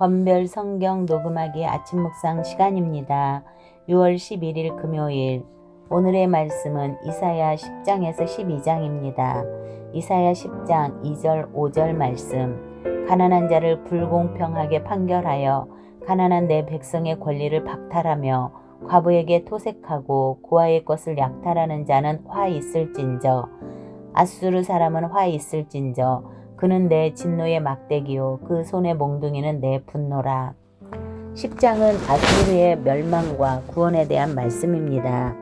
권별 성경 녹음하기 아침 묵상 시간입니다. 6월 11일 금요일 오늘의 말씀은 이사야 10장에서 12장입니다. 이사야 10장 2절 5절 말씀 가난한 자를 불공평하게 판결하여 가난한 내 백성의 권리를 박탈하며 과부에게 토색하고 고아의 것을 약탈하는 자는 화 있을진저 아수르 사람은 화 있을진저 그는 내 진노의 막대기요 그 손의 몽둥이는 내 분노라 10장은 아수르의 멸망과 구원에 대한 말씀입니다.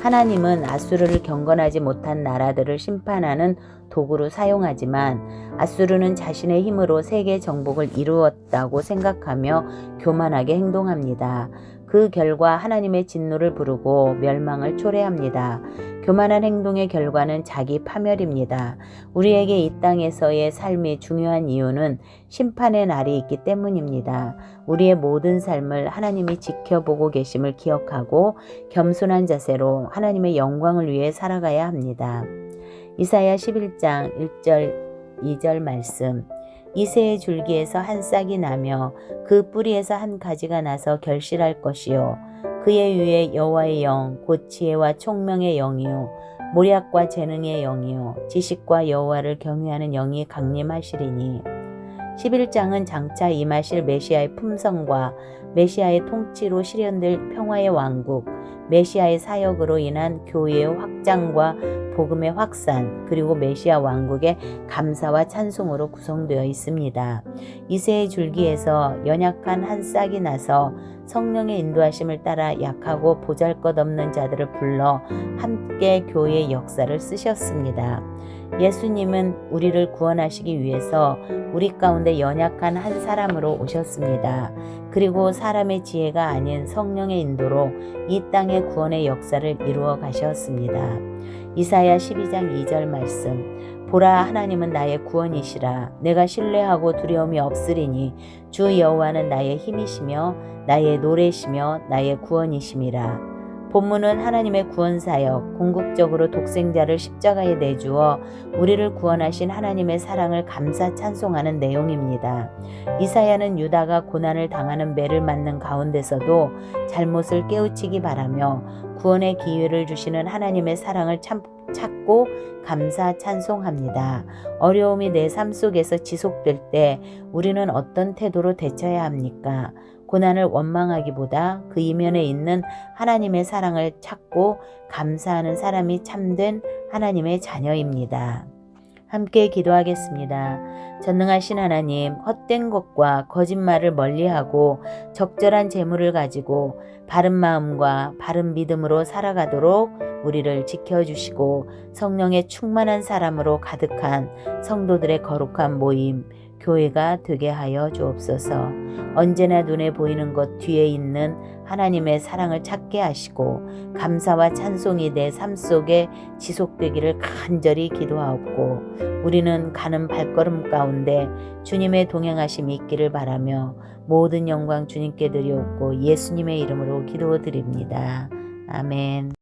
하나님은 아수르를 경건하지 못한 나라들을 심판하는 도구로 사용하지만 아수르는 자신의 힘으로 세계 정복을 이루었다고 생각하며 교만하게 행동합니다. 그 결과 하나님의 진노를 부르고 멸망을 초래합니다. 교만한 행동의 결과는 자기 파멸입니다. 우리에게 이 땅에서의 삶이 중요한 이유는 심판의 날이 있기 때문입니다. 우리의 모든 삶을 하나님이 지켜보고 계심을 기억하고 겸손한 자세로 하나님의 영광을 위해 살아가야 합니다. 이사야 11장 1절 2절 말씀 이새의 줄기에서 한 싹이 나며 그 뿌리에서 한 가지가 나서 결실할 것이요. 그의 위에 여호와의 영, 곧 지혜와 총명의 영이요 모략과 재능의 영이요 지식과 여호와를 경외하는 영이 강림하시리니. 11장은 장차 임하실 메시아의 품성과 메시아의 통치로 실현될 평화의 왕국, 메시아의 사역으로 인한 교회의 확장과 복음의 확산, 그리고 메시아 왕국의 감사와 찬송으로 구성되어 있습니다. 이세의 줄기에서 연약한 한 싹이 나서 성령의 인도하심을 따라 약하고 보잘것없는 자들을 불러 함께 교회의 역사를 쓰셨습니다. 예수님은 우리를 구원하시기 위해서 우리 가운데 연약한 한 사람으로 오셨습니다. 그리고 사람의 지혜가 아닌 성령의 인도로 이 땅의 구원의 역사를 이루어 가셨습니다. 이사야 12장 2절 말씀 보라 하나님은 나의 구원이시라 내가 신뢰하고 두려움이 없으리니 주 여호와는 나의 힘이시며 나의 노래시며 나의 구원이심이라 본문은 하나님의 구원 사역, 궁극적으로 독생자를 십자가에 내주어 우리를 구원하신 하나님의 사랑을 감사 찬송하는 내용입니다. 이사야는 유다가 고난을 당하는 매를 맞는 가운데서도 잘못을 깨우치기 바라며 구원의 기회를 주시는 하나님의 사랑을 참, 찾고 감사 찬송합니다. 어려움이 내 삶 속에서 지속될 때 우리는 어떤 태도로 대처해야 합니까? 고난을 원망하기보다 그 이면에 있는 하나님의 사랑을 찾고 감사하는 사람이 참된 하나님의 자녀입니다. 함께 기도하겠습니다. 전능하신 하나님, 헛된 것과 거짓말을 멀리하고 적절한 재물을 가지고 바른 마음과 바른 믿음으로 살아가도록 우리를 지켜주시고 성령의 충만한 사람으로 가득한 성도들의 거룩한 모임, 교회가 되게 하여 주옵소서. 언제나 눈에 보이는 것 뒤에 있는 하나님의 사랑을 찾게 하시고 감사와 찬송이 내 삶 속에 지속되기를 간절히 기도하옵고 우리는 가는 발걸음 가운데 주님의 동행하심이 있기를 바라며 모든 영광 주님께 드리옵고 예수님의 이름으로 기도드립니다. 아멘.